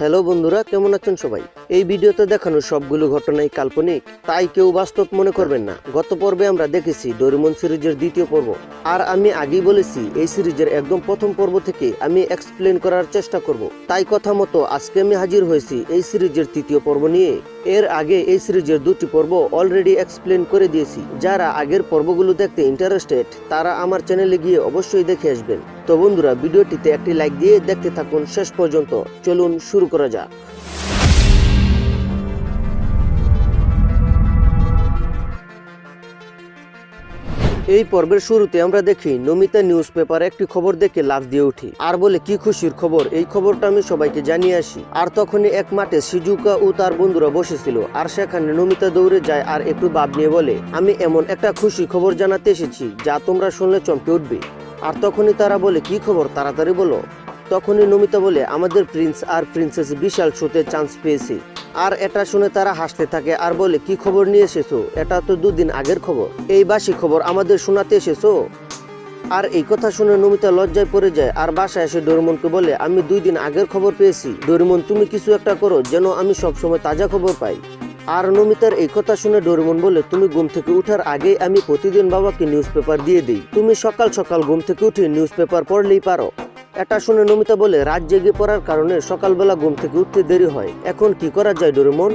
Hello বন্ধুরা, কেমন আছেন সবাই? এই ভিডিওতে দেখানো সবগুলো ঘটনাই কাল্পনিক, তাই কেউ বাস্তব মনে করবেন না। গত পর্বে আমরা দেখেছি ডোরেমন সিরিজের দ্বিতীয় পর্ব। আর আমি আগেই বলেছি, এই সিরিজের একদম প্রথম পর্ব থেকে আমি এক্সপ্লেন করার চেষ্টা করব। তাই কথা মতো আজকে আমি হাজির হয়েছি এই সিরিজের তৃতীয় পর্ব নিয়ে। এর আগে এই সিরিজের দুটি পর্ব অলরেডি এক্সপ্লেন করে দিয়েছি। যারা আগের পর্বগুলো দেখতে ইন্টারেস্টেড তারা আমার চ্যানেলে গিয়ে অবশ্যই দেখে আসবেন। তো বন্ধুরা, ভিডিওটিতে একটি লাইক দিয়ে দেখতে থাকুন শেষ পর্যন্ত। চলুন শুরু করা যাক। এই পর্বের শুরুতে আমরা দেখি নমিতা নিউজ পেপারে একটি খবর দেখে লাভ দিয়ে উঠি। আর বলে, কি খুশির খবর? এই খবরটা আমি সবাইকে জানিয়ে আসি। আর তখনই এক মাঠে সিজুকা ও তার বন্ধুরা বসেছিল। আর সেখানে নমিতা দৌড়ে যায় আর একটু ভাব নিয়ে বলে, আমি এমন একটা খুশি খবর জানাতে এসেছি, যা তোমরা শুনলে চমকে উঠবে। আর তখনই তারা বলে, কি খবর? তাড়াতাড়ি বলো। তখনই নমিতা বলে, আমাদের প্রিন্স আর প্রিন্সেস বিশাল শোতে চান্স পেয়েছে। আর এটা শুনে তারা হাসতে থাকে আর বলে, কি খবর নিয়ে এসেছ? এটা তো দুদিন আগের খবর। এই বাসি খবর আমাদের শোনাতে এসেছ? আর এই কথা শুনে নমিতা লজ্জায় পড়ে যায় আর বাসায় এসে ডোরেমনকে বলে, আমি দুই দিন আগের খবর পেয়েছি। ডোরেমন, তুমি কিছু একটা করো যেন আমি সবসময় তাজা খবর পাই। আর নমিতার এই কথা শুনে ডোরেমন বলে, তুমি ঘুম থেকে উঠার আগে আমি প্রতিদিন বাবাকে নিউজ পেপার দিয়ে দিই। তুমি সকাল সকাল ঘুম থেকে উঠে নিউজ পেপার পড়লেই পারো। এটা শুনে নমিতা বলে, রাত জেগে পড়ার কারণে সকালবেলা ঘুম থেকে উঠতে দেরি হয়। এখন কি করা যায়, ডোরেমন?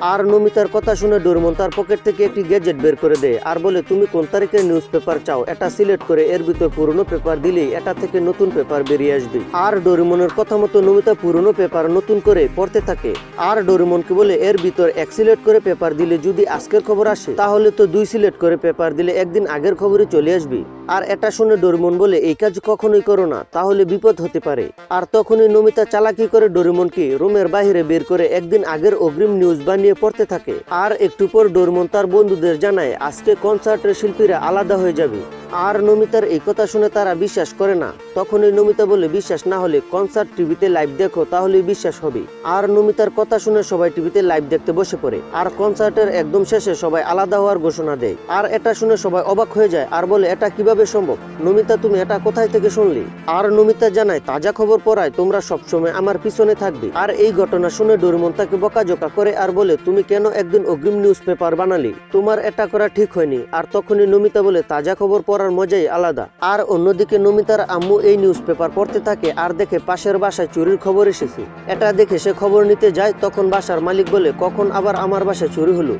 আর নমিতার কথা শুনে ডোরেমন তার পকেট থেকে একটি গ্যাজেট বের করে দেয় আর বলে, তুমি কোন তারিখের নিউজ পেপার চাও? এটা সিলেক্ট করে এর ভিতর পুরনো পেপার দিলেই এটা থেকে নতুন পেপার বেরিয়ে আসবে। আর ডোরেমনের কথা মতো নমিতা পুরনো পেপার নতুন করে পড়তে থাকে। আর ডোরেমনকে বলে, এর ভিতর এক সিলেক্ট করে পেপার দিলে যদি আজকের খবর আসে, তাহলে তো দুই সিলেক্ট করে পেপার দিলে একদিন আগের খবরই চলে আসবে। আর এটা শুনে ডোরেমন বলে, এই কাজ কখনোই করো না, তাহলে বিপদ হতে পারে। আর তখনই নমিতা চালাকি করে ডোরেমনকে রুমের বাইরে বের করে একদিন আগের অগ্রিম নিউজ বানিয়ে পড়তে থাকে। আর একটু পর ডোরমন তার বন্ধুদের জানায়, আজকে কনসার্টের শিল্পীরা আলাদা হয়ে যাবে। আর নমিতার এই কথা শুনে তারা বিশ্বাস করে না। তখনই নমিতা বলে, বিশ্বাস না হলে কনসার্ট টিভিতে লাইভ দেখো, তাহলেই বিশ্বাস হবে। আর নমিতার কথা শুনে সবাই টিভিতে লাইভ দেখতে বসে পড়ে। আর কনসার্টের একদম শেষে সবাই আলাদা হওয়ার ঘোষণা দেয়। আর এটা শুনে সবাই অবাক হয়ে যায় আর বলে, এটা কীভাবে সম্ভব? নমিতা, তুমি এটা কোথায় থেকে শুনলি? আর নমিতা জানায়, তাজা খবর পড়ায় তোমরা সবসময় আমার পিছনে থাকবে। আর এই ঘটনা শুনে ডোরেমন তাকে বকাঝোকা করে আর বলে, তুমি কেন একদিন অগ্রিম নিউজ পেপার বানালি? তোমার এটা করা ঠিক হয়নি। আর তখনই নমিতা বলে, তাজা খবর পড়ার মজাই আলাদা। আর অন্যদিকে নমিতার আম্মু এই নিউজ পেপার পড়তে থাকে আর দেখে পাশের বাসায় চুরির খবর এসেছে। এটা দেখে সে খবর নিতে যায়, তখন বাসার মালিক বলে, কখন আবার আমার বাসায় চুরি হলো?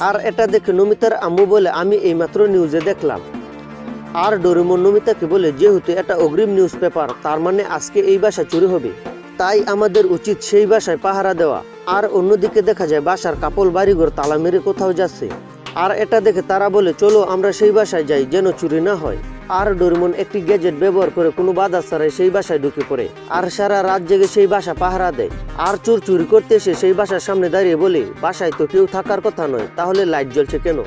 আর এটা দেখে নমিতার আম্মু বলে, আমি এইমাত্র নিউজে দেখলাম। আর ডোরেমন নমিতাকে বলে, যেহেতু এটা অগ্রিম নিউজ পেপার তার মানে আজকে এই বাসা চুরি হবে। তাই আমাদের উচিত সেই বাসায় পাহারা দেওয়া। আর অন্যদিকে দেখা যায়, বাসার কাপল বাড়িঘর তালা মেরে কোথাও যাচ্ছে। আর এটা দেখে তারা বলে, চলো আমরা সেই বাসায় যাই যেন চুরি না হয়। আর ডোরিমন একটি গ্যাজেট ব্যবহার করে কোনো বাধা ছাড়াই সেই বাসায় ঢুকে পড়ে। আর সারা রাত জেগে সেই বাসা পাহারা দেয়। আর চোর চুরি করতে এসে সেই বাসার সামনে দাঁড়িয়ে বলে, বাসায় তো কেউ থাকার কথা নয়, তাহলে লাইট জ্বলছে কেন?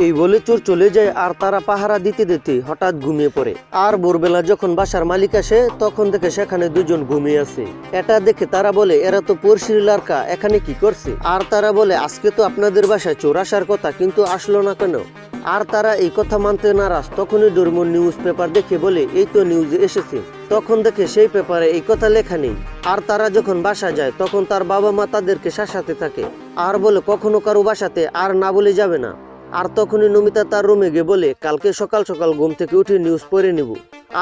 এই বলে চোর চলে যায় আর তারা পাহারা দিতে দিতে হঠাৎ ঘুমিয়ে পড়ে। আর ভোরবেলা যখন বাসার মালিক আসে, তখন দেখে সেখানে দুজন ঘুমিয়ে আছে। এটা দেখে তারা বলে, এরা তো পড়শির লার্কা এখানে কি করছে? আর তারা বলে, আজকে তো আপনাদের বাসায় চোর আসার কথা, কিন্তু আসলো না কেন? আর তারা এই কথা মানতে নারাজ। তখনই ডোরমন নিউজ পেপার দেখে বলে, এই তো নিউজে এসেছে। তখন দেখে সেই পেপারে এই কথা লেখা নেই। আর তারা যখন বাসা যায়, তখন তার বাবা মা তাদেরকে শাসাতে থাকে। আর বলে, কখনো কারও বাসাতে, আর না বলে যাবে না। আর তখনই নমিতা তার রুমে গিয়ে বলে, কালকে সকাল সকাল ঘুম থেকে উঠে নিউজ পড়ে নেব।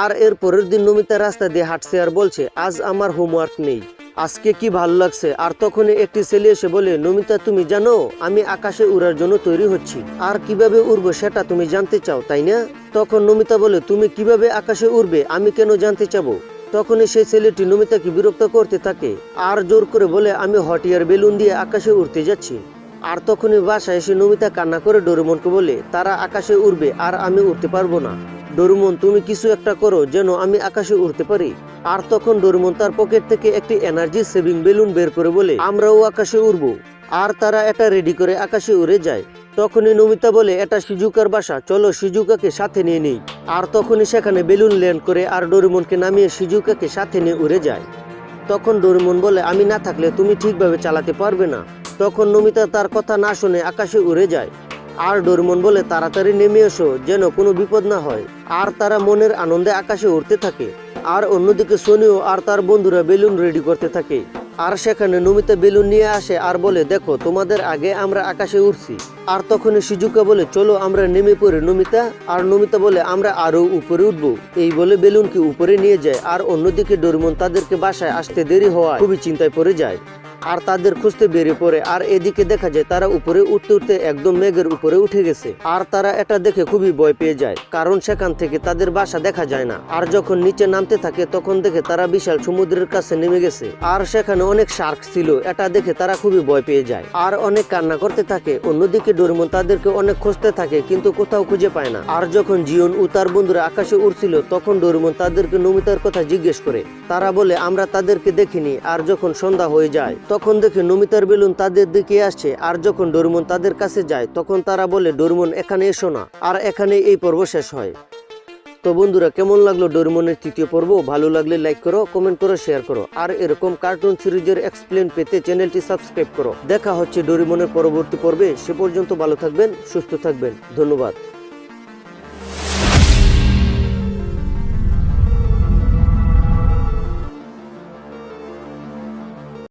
আর এর পরের দিন নমিতা রাস্তা দিয়ে হাঁটছে আর বলছে, আজ আমার হোমওয়ার্ক নেই। আজকে কি ভালো লাগছে? আর তখনই একটি ছেলে এসে বলে, নমিতা, তুমি জানো, আমি আকাশে উড়ার জন্য তৈরি হচ্ছি। আর কীভাবে উড়বো সেটা তুমি জানতে চাও, তাই না? তখন নমিতা বলে, তুমি কীভাবে আকাশে উড়বে, আমি কেন জানতে চাবো? তখনই সেই ছেলেটি নমিতাকে বিরক্ত করতে থাকে, আর জোর করে বলে, আমি হট এয়ার বেলুন দিয়ে আকাশে উড়তে যাচ্ছি। আর তখনই বাসায় এসে নমিতা কান্না করে ডোরেমনকে বলে, তারা আকাশে উড়বে আর আমি উঠতে পারব না। ডোরেমন, তুমি কিছু একটা করো যেন আমি আকাশে উড়তে পারি। আর তখন ডোরেমন তার পকেট থেকে একটি এনার্জি সেভিং বেলুন বের করে বলে, আমরাও আকাশে উড়বো। আর তারা এটা রেডি করে আকাশে উড়ে যায়। তখনই নমিতা বলে, এটা সিজুকার বাসা, চলো সিজুকাকে সাথে নিয়ে নেই। আর তখনই সেখানে বেলুন ল্যান্ড করে আর ডোরেমনকে নামিয়ে সিজুকাকে সাথে নিয়ে উড়ে যায়। তখন ডোরেমন বলে, আমি না থাকলে তুমি ঠিকভাবে চালাতে পারবে না। তখন নমিতা তার কথা না শুনে আকাশে উড়ে যায়। আর ডোরেমন বলে, তাড়াতাড়ি নেমে এসো, যেন কোনো বিপদ না হয়। আর তারা মনের আনন্দে আকাশে উড়তে থাকে। আর অন্যদিকে সোনিও আর তার বন্ধুরা বেলুন রেডি করতে থাকে। আর সেখানে নমিতা বেলুন নিয়ে আসে আর বলে, দেখো, তোমাদের আগে আমরা আকাশে উঠছি আর তখন সিজুকা বলে, চলো আমরা নেমে পড়ে নমিতা। আর নমিতা বলে, আমরা আরও উপরে উঠবো। এই বলে বেলুনকে উপরে নিয়ে যায় আর অন্যদিকে ডোরিমন তাদেরকে বাসায় আসতে দেরি হওয়া খুবই চিন্তায় পড়ে যায়। আর তাদের খুঁজতে বেরিয়ে পড়ে। আর এদিকে দেখা যায় তারা উপরে উঠতে উঠতে একদম মেঘের উপরে উঠে গেছে। আর তারা এটা দেখে খুবই ভয় পেয়ে যায়, কারণ সেখান থেকে তাদের বাসা দেখা যায় না। আর যখন নিচে নামতে থাকে, তখন দেখে তারা বিশাল সমুদ্রের কাছে নেমে গেছে। আর সেখানে অনেক শার্ক ছিল, এটা দেখে তারা খুবই ভয় পেয়ে যায়। আর অনেক কান্না করতে থাকে, অন্যদিকে ডোরেমন তাদেরকে অনেক খুঁজতে থাকে, কিন্তু কোথাও খুঁজে পায় না। আর যখন জিওন ও তার বন্ধুরা আকাশে উড়ছিল, তখন ডোরেমন তাদেরকে নমিতার কথা জিজ্ঞেস করে। তারা বলে, আমরা তাদেরকে দেখিনি, আর যখন সন্ধ্যা হয়ে যায় তখন দেখে নমিতার বেলুন তাদের দিকে আসছে, আর যখন ডোরেমন তাদের কাছে যায়, তখন তারা বলে, ডোরেমন, এখানে এসো না। আর এখানে এই পর্ব শেষ হয়। তো বন্ধুরা, কেমন লাগল ডোরেমনের তৃতীয় পর্ব? ভালো লাগলে লাইক করো, কমেন্ট করো, শেয়ার করো। আর এরকম কার্টুন সিরিজের এক্সপ্লেন পেতে চ্যানেলটি সাবস্ক্রাইব করো। দেখা হচ্ছে ডোরেমনের পরবর্তী পর্বে। সে পর্যন্ত ভালো থাকবেন, সুস্থ থাকবেন। ধন্যবাদ।